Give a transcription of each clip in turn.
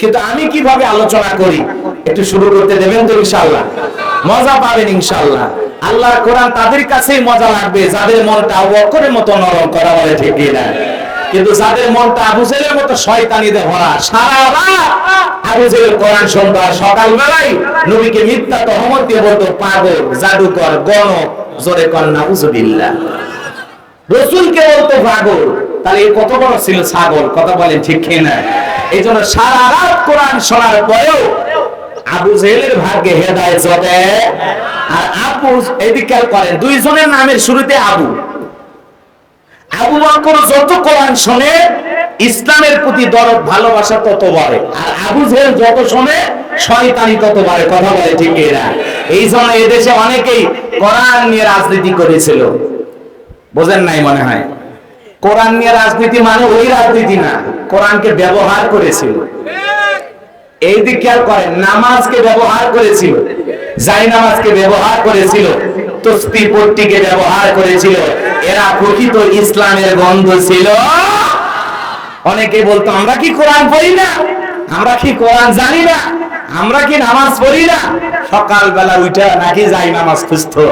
কিন্তু আমি কীভাবে আলোচনা করি? একটু শুরু করতে দেবেন তো ইনশাআল্লাহ। মজা পাবেন ইনশাআল্লাহ। আল্লাহর কোরআন তাদের কাছেই মজা লাগবে, যাদের মনটা অক্ষরের মতো নরম করা বলে ঠিক না কিন্তু যাদের মনটা আবু জেলের মতো শয়তানিতে ভরা সারা রাত আবু জেলের কোরআন শুনতো আর সকালবেলায় নবীকে মিথ্যা তহমত দিয়ে বলতো, পাগল, জাদুকর, গণক, জোরে কন্যা উজুবিল্লাহ রসুলকে বলতো, পাগল। তাহলে কত বড় ছিল ছাগল, কথা বলেন ঠিক না এই জন্য সারা রাত কোরআন শোনার পরেও আবু জেহেলের ভাগ্যে হেদায়ত হবে আর আবু এদিকে করেন দুইজনের নামের শুরুতে আবু। আবু বকর যত কোরআন শোনে, ইসলামের প্রতি দরদ, ভালোবাসা তত বাড়ে। আর আবু জেহেল যত শোনে, শয়তানি তত বাড়ে। কথা বলে ঠিক এরা এই জন্য এদেশে অনেকেই কোরআন নিয়ে রাজনীতি করেছিল। বোঝেন নাই মনে হয়? কোরআন নিয়ে রাজনীতি মানে ওই রাজনীতি না। কোরআনকে ব্যবহার করেছিল। এই দিক খেয়াল করেন, নামাজকে ব্যবহার করেছিল। জাই নামাজকে ব্যবহার করেছিল, তসবি পট্টিকে ব্যবহার করেছিল। এরা প্রকৃত ইসলামের গন্ধ ছিল। অনেকে বলতো, আমরা কি কোরআন পড়ি না? আমরা কি কোরআন জানি না? আমরা কি নামাজ পড়ি না? সকালবেলা উঠে নাকি যাই নামাজ খুঁজতো।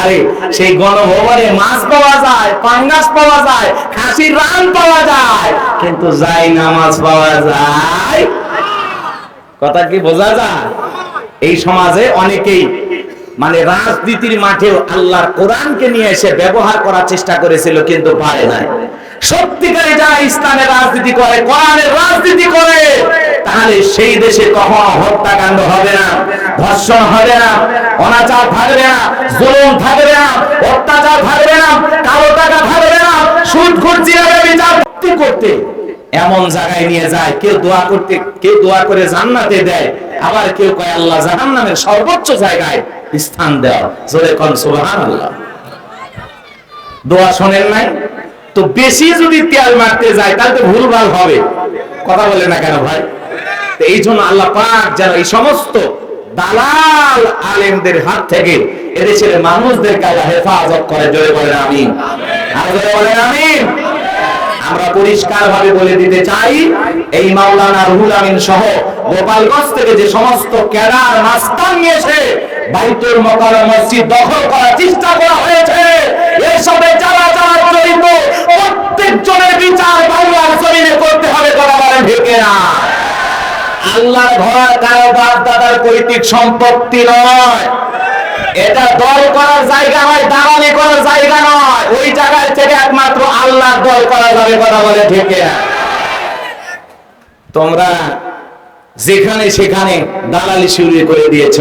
আরে সেই গণভবনে মাছ পাওয়া যায়, পাঙ্গাস পাওয়া যায়, খাসির রান পাওয়া যায়, কিন্তু যাই নামাজ পাওয়া যায়, কথা কি বোঝা যায়? এই সমাজে অনেকেই মানে রাজনীতির মাঠেও আল্লাহর কোরআনকে নিয়ে এসে ব্যবহার করার চেষ্টা করেছিল, কিন্তু পারে নাই। সত্যিকারে যারা ইসলামের রাজনীতি করে, কোরআনের রাজনীতি করে তাহলে সেই দেশে কখনো হত্যাকাণ্ড হবে না, ধর্ষণ হবে না, অনাচার থাকবে না, জুলুম থাকবে না, অত্যাচার থাকবে না, কালো টাকা থাকবে না, সুদ খুঁজছি বিচার করতে। এমন জায়গায় নিয়ে যায়, কেউ দোয়া করতে, কেউ দোয়া করে জান্নাতে দেয়, আবার কেউ কয়, আল্লাহ জাহান্নামের সর্বোচ্চ জায়গায় স্থান দেওয়া। জোরে কোন, সুবহানাল্লাহ। দোয়া শোনেন নাই? তো বেশি যদি তেল মারতে যায়, তাহলে তো ভুলভাল হবে। কথা বলে না কেন ভাই? এই জন্য আল্লাহ পাক যেন এই সমস্ত দালাল আলেমদের হাত থেকে এদেশের মানুষদেরকে আল্লাহ হেফাজত করে। জোরে বলেন আমিন। আর জোরে বলেন আমিন। আমরা পরিষ্কার ভাবে বলে দিতে চাই, এই মাওলানা রুহুল আমিন সহ গোপালগঞ্জ থেকে যে সমস্ত ক্যাডার মাস্তান নিয়েছে, বাইতুল মোকাররম মসজিদ দখল করার চেষ্টা করা হয়েছে। এসবে যারা যারা জড়িত প্রত্যেক জনের বিচার বাংলার জমিনে করতে হবে কথা বলেন ঠিক না আল্লাহর ঘর কারও বাপ দাদার পৈতৃক সম্পত্তি নয়। এটা দল করার জায়গা নয়, দালালি করার জায়গা নয়। ওই জায়গায় থেকে একমাত্র আল্লাহ দল করা যাবে কথা বলে ঠিক তোমরা যেখানে সেখানে দালালি শুরু করে দিয়েছ।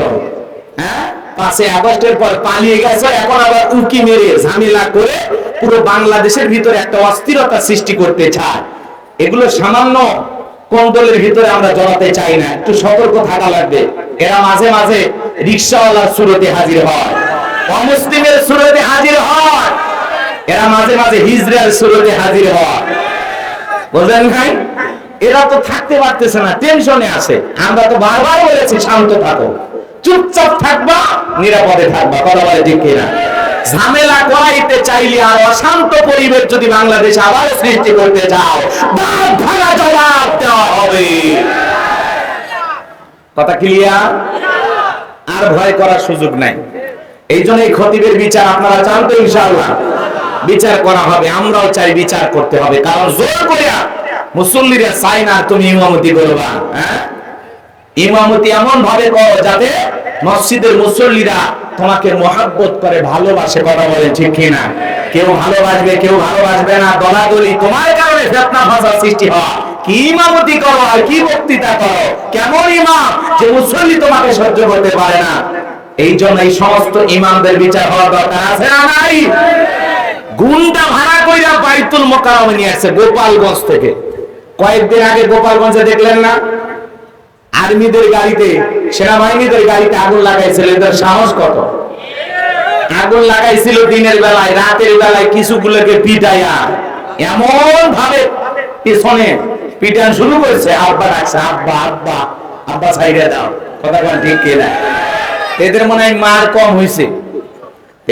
হ্যাঁ? পাঁচে আগস্টের পর পালিয়ে গেছে, এখন আবার উকি মেরে ঝামেলা করে পুরো বাংলাদেশের ভিতরে একটা অস্থিরতা সৃষ্টি করতে চায়। এগুলো সামান্য কন্ট্রোলের ভিতরে আমরা জড়াতে চাই না? একটু সতর্ক থাকা লাগবে। এরা মাঝে মাঝে রিক্সাওয়ালার সুরতে হাজির হয়। অমুসলিমের সুরতে হাজির হয়। এরা মাঝে মাঝে হিজরার সুরতে হাজির হয়। বুঝলেন ভাই? এরা তো থাকতে পারতেছে না, টেনশনে আছে। আমরা তো বারবার বলেছি, শান্ত থাকো। চুপচাপ থাকবা, নিরাপদে থাকবা। কথা বলে ঠিক কিনা? ঝামেলা করাইতে চাইলে আর অশান্ত পরিবেশ যদি বাংলাদেশে আবার সৃষ্টি করতে চাও জবাব দেওয়া হবে। কথা ক্লিয়ার আর ভয় করার সুযোগ নাই। এই জন্য এই খতিবের বিচার আপনারা চান তো ইনশাআল্লাহ। বিচার করা হবে, আমরাও চাই বিচার করতে হবে। কারণ জোর করিয়া মুসল্লিরা চাই না তুমি ইমামতি করবা হ্যাঁ? ইমামতি এমন ভাবে করো যাতে মসজিদের মুসল্লিরা তোমাকে মহাব্বত করে, ভালোবাসে, কথা বলে, ঠিক কিনা? কেউ ভালোবাসবে কেউ ভালোবাসবে না। দলাদলি তোমার কারণে ফেতনা ফাসাদ সৃষ্টি হয়। কি ইমামতি করো আর কি বক্তৃতা করো? কেমন ইমাম যে মুসল্লি তোমাকে সহ্য করতে পারে না? এই জন্য এই সমস্ত ইমামদের বিচার হওয়ার দরকার আছে না নাই? গুন্ডা ভাড়া কইরা বাইতুল মোকারমে নিয়ে আসছে গোপালগঞ্জ থেকে। কয়েকদিন আগে গোপালগঞ্জে দেখলেন না? আর্মিদের গাড়িতে, সেনাবাহিনীদের গাড়িতে আগুন লাগাইছিল। এদের সাহস কত? আগুন লাগাইছিল দিনের বেলায়, রাতের বেলায় কিছুগুলোকে পিটাইয়া। এমন ভাবে পিছনে পিটান শুরু করেছে। আব্বা ডাকছে, আব্বা আব্বা আব্বা সাইডে দাও। কথা কোন ঠিক কিনা এদের মনে হয় মার কম হয়েছে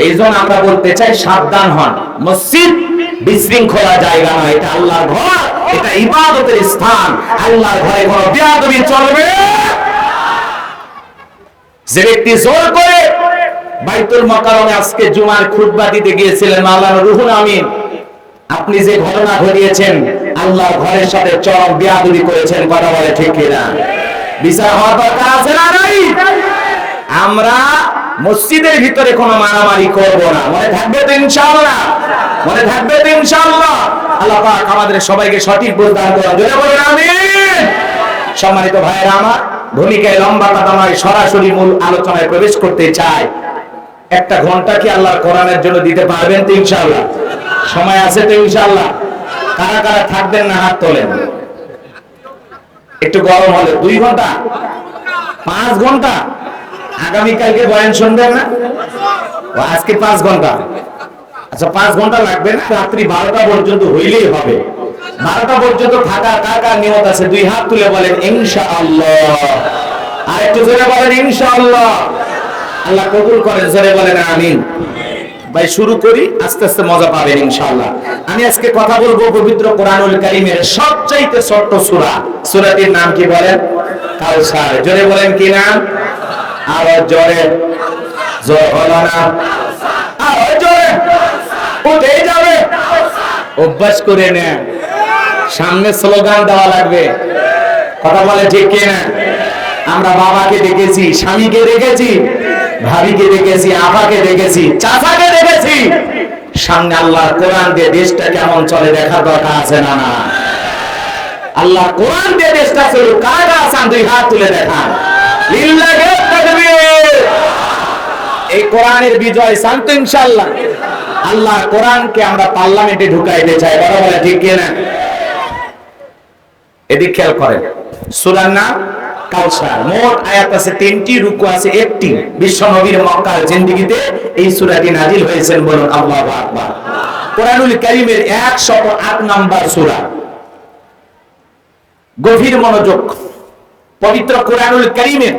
এই আমরা বলতে চাই, সাবধান হন। মসজিদ বিশৃঙ্খলা জায়গা নয়, এটা আল্লাহর ঘর, এটা ইবাদতের স্থান। আল্লাহর ঘরে কোনো বেয়াদবি চলবে যে ব্যক্তি জোর করে বাইতুল মকারমে আজকে জুমার খুতবা দিতে গিয়েছিলেন, মাওলানা রুহুল আমিন, আপনি যে ঘটনা ঘটিয়েছেন আল্লাহ ঘরের সাথে চরম বিয়াদুরি করেছেন, কথা বলে ঠিক কিনা? বিচার হওয়ার দরকার আছে না নাই? আমরা মসজিদের ভিতরে কোনো মারামারি করব না। মনে থাকবে তো ইনশাআল্লাহ। মনে থাকবে তো ইনশাআল্লাহ। আল্লাহ পাক আমাদের সবাইকে সঠিক বুঝদান করুন। জোরে বলুন, আমিন। সম্মানিত ভাইয়েরা, আমার ভূমিকায় লম্বা কথা নয় সরাসরি মূল আলোচনায় প্রবেশ করতে চাই। একটা ঘণ্টা কি আল্লাহর কোরআনের জন্য দিতে পারবেন তো ইনশাআল্লাহ? সময় আছে তো ইনশাআল্লাহ? কারা কারা থাকবেন না হাত তোলেন? একটু গরম হলে দুই ঘণ্টা? পাঁচ ঘণ্টা? আগামীকালকে বয়ান শুনবেন না? আজকে পাঁচ ঘণ্টা। আচ্ছা পাঁচ ঘণ্টা লাগবে না? রাত্রি বারোটা পর্যন্ত হইলেই হবে। বারোটা পর্যন্ত থাকা কার নিয়ত আছে? দুই হাত তুলে বলেন ইনশা আল্লাহ আর একটু জোরে বলেন ইনশা আল্লাহ আল্লাহ কবুল করেন, জোরে বলেন, আমিন। ভাই, শুরু করি, আস্তে আস্তে মজা পাবেন, ইনশাআল্লাহ। আমি আজকে কথা বলব পবিত্র কোরআনুল কারীমের সবচাইতে ছোট্ট সূরা। সূরাটির নাম কি বলেন? কাউসার জোরে বলেন, কি নাম? আর জোরে। জোর হলো না। আর জোরে। উঠে যাবে। অভ্যাস করে নে। সামনে স্লোগান দেওয়া লাগবে। কথা বলে ঠিক কিনা? আমরা বাবাকে দেখেছি স্বামীকে দেখেছি ভাবিকে দেখেছি আপাকে দেখেছি চাচাকে দেখেছি সামনে আল্লাহ কোরআন দিয়ে দেশটা কেমন চলে দেখার দরকার আছে না না? আল্লাহ কোরআন দিয়ে দেশটা চলে কারা আসান দুই হাত তুলে দেখান। লিল্লাহে এই কোরআনের বিজয় শান্ত ইনশাআল্লাহ। আল্লাহ কোরআনকে আমরা পার্লামেন্টে ঢুকাইতে চাই বড় বলে ঠিক কিনা? এদিক খেয়াল করেন, সূরার নাম কাউসার মোট আয়াত আছে তিনটি, রুকু আছে একটি। বিশ্ব নবীর মক্কার জিন্দেগিতে এই সূরাটি নাজিল হয়েছেন বলুন আল্লাহু আকবার। কোরআনুল কারীমের 108 নাম্বার সূরা। গভীর মনোযোগ, পবিত্র কোরআনুল কারীমের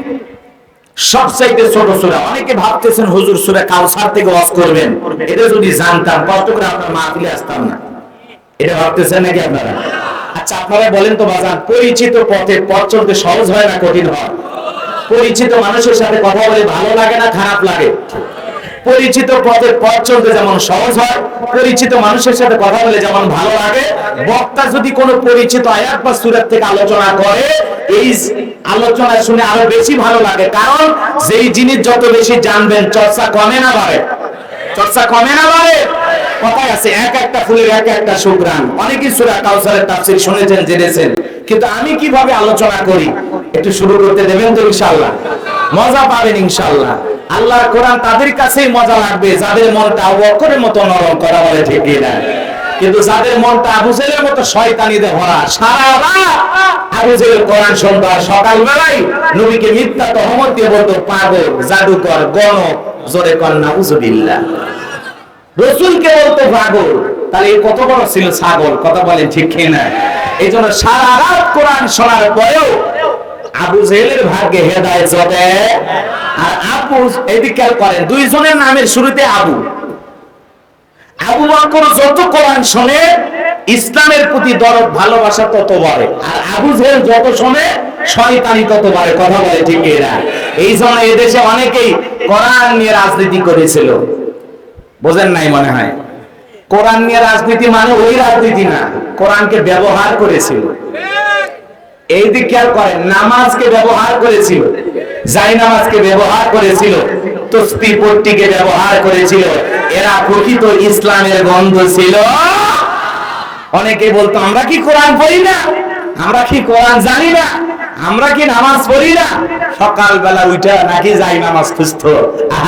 সবচাইতে ছোট সুরা। অনেকে ভাবতেছেন হুজুর সুরা কাউসার থেকে ওয়াজ করবেন। এটা যদি জানতাম কষ্ট করে আপনার মাহফিলে আসতাম না। এটা ভাবতেছেন নাকি আপনারা? আচ্ছা আপনারা বলেন তো বাজান, পরিচিত পথে পথ চলতে সহজ হয় না কঠিন হয়? পরিচিত মানুষের সাথে কথা বলে ভালো লাগে না খারাপ লাগে? পরিচিত পদের পথ চলতে যেমন সহজ হয়, পরিচিত মানুষের সাথে কথা বলে যেমন ভালো লাগে। বক্তা যদি কোনো পরিচিত আয়াত বা সুরাত থেকে আলোচনা করে, এই আলোচনা শুনে আরও বেশি ভালো লাগে। কারণ যেই জিনিস যত বেশি জানবেন, চর্চা কমে না বাড়ে। চর্চা কমে না বাড়ে। কথায় আছে, এক একটা ফুলের এক একটা সুগ্রাম অনেকেই সূরা কাউসারের তাফসীর শুনেছেন, জেনেছেন। কিন্তু আমি কীভাবে আলোচনা করি? একটু শুরু করতে দেবেন তো ইনশাআল্লাহ। মজা পাবেন ইনশাআল্লাহ। আল্লাহর কোরআন তাদের কাছেই মজা লাগবে, যাদের মনটা অক্ষরের মতো নরম করা বলে ঠিক না কিন্তু যাদের মনটা আবু জেলের মতো শয়তানিতে ভরা, সারা রাত আবু জেলের কোরআন আর সকালবেলায় নবীকে মিথ্যা তহমত দিয়ে বলতো, পাগল, জাদুকর, গণক, জোরে কন্যা উজুবিল্লাহ রসুলকে বলতো, পাগল, তাহলে এই কত বড় ছিল ছাগল? কথা বলেন ঠিক না এই জন্য সারা রাত কোরআন শোনার পরেও আবু জেহেলের ভাগ্যে হেদায়েত হবে আর আবু এদিকে করেন, দুইজনের নামের শুরুতে আবু। আবু বকর যত কোরআন শোনে, ইসলামের প্রতি দরদ, ভালোবাসা তত বাড়ে। আর আবু জেহেল যত শোনে, শয়তানি তত বাড়ে। কথা বলে ঠিক এরা এই জন্য এদেশে অনেকেই কোরআন নিয়ে রাজনীতি করেছিল। বোঝেন নাই মনে হয়? কোরআন নিয়ে রাজনীতি মানে ওই রাজনীতি না। কোরআনকে ব্যবহার করেছিল। এই দিক খেয়াল করেন, নামাজকে ব্যবহার করেছিল। জাই নামাজকে ব্যবহার করেছিল, তসবি ব্যবহার করেছিল। এরা প্রকৃত ইসলামের গন্ধ ছিল। অনেকে বলতো, আমরা কি কোরআন পড়ি না? আমরা কি কোরআন জানি না? আমরা কি নামাজ পড়ি না? সকালবেলা উঠে নাকি যাই নামাজ খুঁজতো।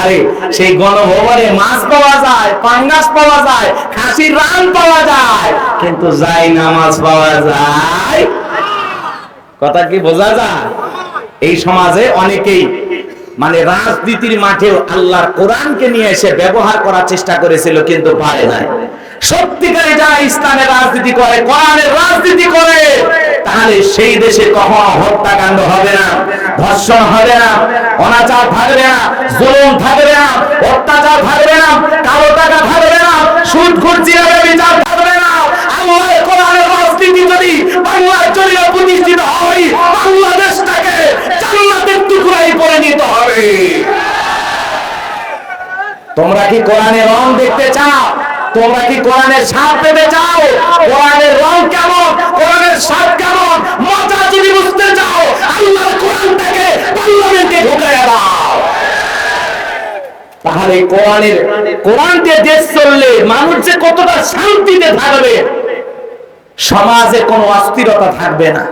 আরে সেই গণভবনে মাছ পাওয়া যায়, পাঙ্গাস পাওয়া যায়, খাসির রান পাওয়া যায়, কিন্তু যাই নামাজ পাওয়া যায় কথা কি বোঝা যায়? এই সমাজে অনেকেই মানে রাজনীতির মাঠেও আল্লাহর কোরআনকে নিয়ে এসে ব্যবহার করার চেষ্টা করেছিল, কিন্তু পারে নাই। সত্যিকারে যারা ইসলামের রাজনীতি করে কোরআনের রাজনীতি করে, তাহলে সেই দেশে কখনো হত্যাকাণ্ড হবে না, ধর্ষণ হবে না, অনাচার থাকবে না, জুলুম থাকবে না, অত্যাচার থাকবে না, কালো টাকা থাকবে না, সুদ খুঁজছিলামে বিচার যদি বাংলার জন্য প্রতিষ্ঠিত বাংলাদেশটাকে জান্নাতের টুকরাই হবে। তোমরা কি কোরআনের রং দেখতে চাও? তোমরা কি কোরআনের পেতে চাও? কোরআনের রং কেমন? কোরআনের কেমন? মজা যদি বুঝতে চাও, আল্লাহর কোরআনটাকে পার্লামেন্টে ঢুকাইয়া দাও। তাহলে কোরআনের, কোরআনকে দেশ চললে মানুষ যে কতটা শান্তিতে থাকবে সমাজে কোনো অস্থিরতা থাকবে না।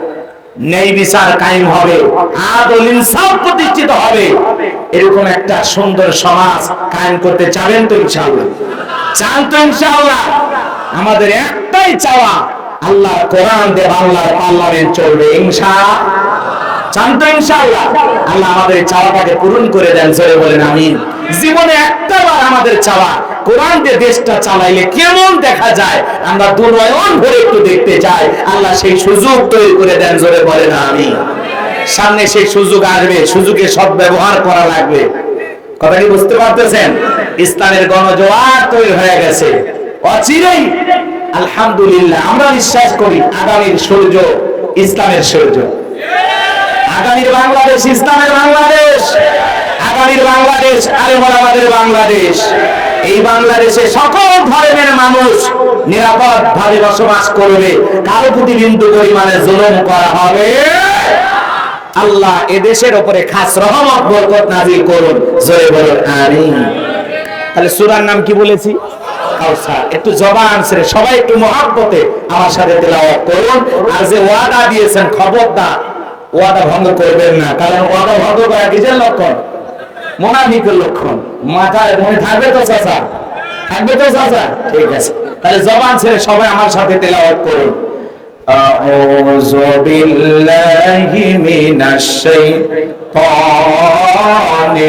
ন্যায় বিচার কায়েম হবে, আদল ইনসাফ প্রতিষ্ঠিত হবে। এরকম একটা সুন্দর সমাজ কায়েম করতে চাবেন তো ইনশাআল্লাহ। চান তো ইনশাআল্লাহ। আমাদের একটাই চাওয়া আল্লাহ কোরআন দিয়ে বাংলার পার্লামেন্ট চলবে ইনশা। চান তো ইনশাআল্লাহ। আল্লাহ আমাদের চাওয়াটাকে পূরণ করে দেন, জোরে বলেন আমিন। জীবনে একটা বার আমাদের চাওয়া কোরআন দিয়ে দেশটা চালাইলে কেমন দেখা যায়? আমরা দুনয়ন ভরে একটু দেখতে চাই। আল্লাহ সেই সুযোগ তৈরি করে দেন, জোরে বলেন, আমিন। সামনে সেই সুযোগ আসবে, সুযোগে সব ব্যবহার করা লাগবে। কথা কি বুঝতে পারতেছেন? ইসলামের গণজোয়ার তৈরি হয়ে গেছে। অচিরেই, আলহামদুলিল্লাহ, আমরা বিশ্বাস করি আগামীর সূর্য ইসলামের সূর্য। আগামীর বাংলাদেশ ইসলামের বাংলাদেশ। আগামীর বাংলাদেশ আলেমর আমাদের বাংলাদেশ। এই বাংলাদেশে সকল ধর্মের মানুষ নিরাপদ ভাবে বসবাস করবে। কারও প্রতি বিন্দু পরিমাণে জুলুম করা হবে। আল্লাহ এদেশের উপরে খাস রহমত, বরকত নাজিল করুন। জয় বলুন, আমিন। তাহলে সূরার নাম কি বলেছি? একটু জবান ছেড়ে সবাই একটু মহাব্বতে আমার সাথে তেলাওয়াত করুন। আর যে ওয়াদা দিয়েছেন খবরদার ওয়াদা ভঙ্গ করবেন না। কারণ ওয়াদা ভঙ্গ করা কিসের লক্ষণ। মোনাফিকের লক্ষণ মাথায় মনে থাকবে তো চাচা থাকবে তো চাচা ঠিক আছে তাহলে জবান ছেড়ে সবাই আমার সাথে তেলাওয়াত করুন أعوذ بالله من الشيطان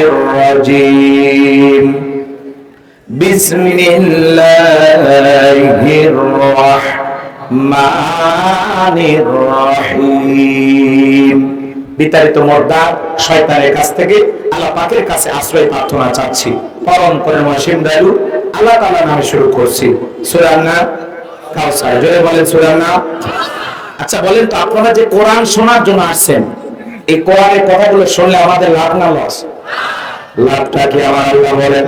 الرجيم بسم الله الرحمن الرحيم বিতাড়িত মর্দা শয়তানের কাছ থেকে আল্লাহ পাকের কাছে আশ্রয় প্রার্থনা চাচ্ছি। পালন করে মসিম দয়ালু, আল্লাহ তাআলা নামে শুরু করছি। সূরা নাম কাউসার জোরে বলেন সূরা নাম আচ্ছা বলেন তো, আপনারা যে কোরআন শোনার জন্য আসছেন, এই কোরআনের কথাগুলো শুনলে আমাদের লাভ না লস? লাভটা কি আমার আল্লাহ বলেন?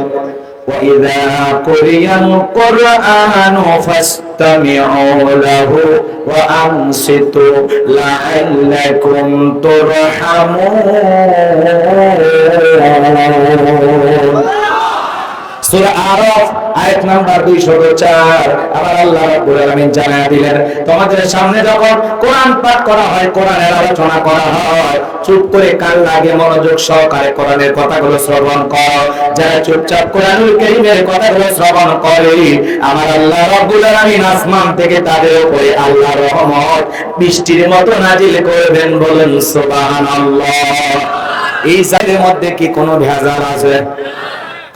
وإذا قرئ القرآن فاستمعوا له وأنصتوا لعلكم ترحمون سورة أعراف আয়াত নাম্বার 204 আবার আল্লাহ রাব্বুল আলামিন জানায় দিলেন, তোমাদের সামনে যখন কোরআন পাঠ করা হয়, কোরআনের আলোচনা করা হয়, চুপ করে কান লাগে মনোযোগ সহকারে কোরআনের কথাগুলো শ্রবণ কর। যারা চুপচাপ কোরআনুল কারীমের কথাগুলো শ্রবণ করে, আমার আল্লাহ রাব্বুল আলামিন আসমান থেকে তাদের উপরে আল্লাহ রহমত বৃষ্টির মতো নাজিল করবেন বলেন, সুবহানাল্লাহ। এই সাইডের মধ্যে কি কোনো ভেজাল আছে?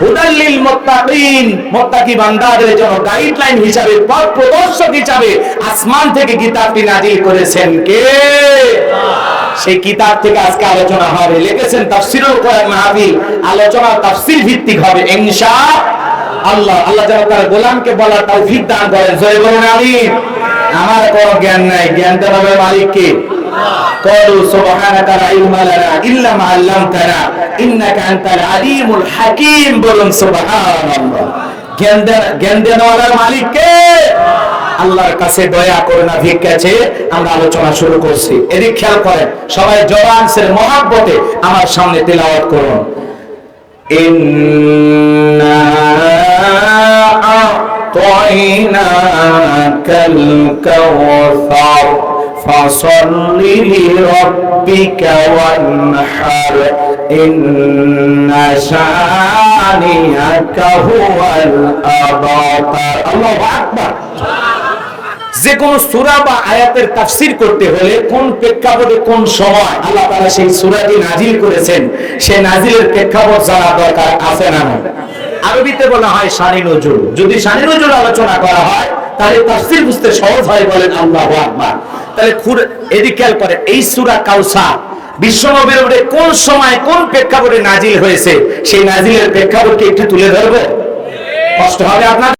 হুদাল্লিল মুত্তাকিন। মুত্তাকি বান্দাদের জন্য গাইডলাইন হিসাবে, পথ প্রদর্শক হিসাবে আসমান থেকে কিতাবটি নাজিল করেছেন কে? সেই কিতাব থেকে আজকে আলোচনা হবে। লিখেছেন তাফসিরুল কোরআন মাহফিল আলোচনা তাফসির ভিত্তিক হবে ইনশাআল্লাহ আল্লাহ। আল্লাহ যেন তার গোলামকে বলার তৌফিক দান করেন। জয় বলুন, আমিন। আমার কোনো জ্ঞান নাই। জ্ঞান দেন হবে মালিককে। قالوا سبحانك لا علم لنا إلا ما علمتنا إنك أنت العليم الحكيم বলুন সুবহানাল্লাহ জ্ঞান দেন জ্ঞান দেনওয়ালার মালিক কে আল্লাহর কাছে দয়া করুণা ভিক্ষাছে আমরা আলোচনা শুরু করছি এদিক খেয়াল করেন সবাই জবান সের মহাব্বতে আমার সামনে তেলাওয়াত করুন إنا أعطيناك الكوثر فصل لربك وانحر إن شانئك هو الأبتر الله أكبر যে কোন সূরা বা আয়াতের তাফসীর করতে হলে কোন প্রেক্ষাপটে কোন সময় আল্লাহ তাআলা সেই সূরাটি নাজিল করেছেন সেই নাজিলের প্রেক্ষাপট জানা দরকার আছে না নাই? আরবিতে বলা হয় শানি নজুল যদি শানি নজুল আলোচনা করা হয় তাহলে তাফসীর বুঝতে সহজ হয় বলেন আল্লাহু আকবার। তাহলে খুর এদিকে করে, এই সূরা কাউসার বিশ্বনবীর উপরে কোন সময় কোন প্রেক্ষাপটে নাজিল হয়েছে? সেই নাজিলের প্রেক্ষাপটকে একটু তুলে ধরবো? কষ্ট হবে আপনার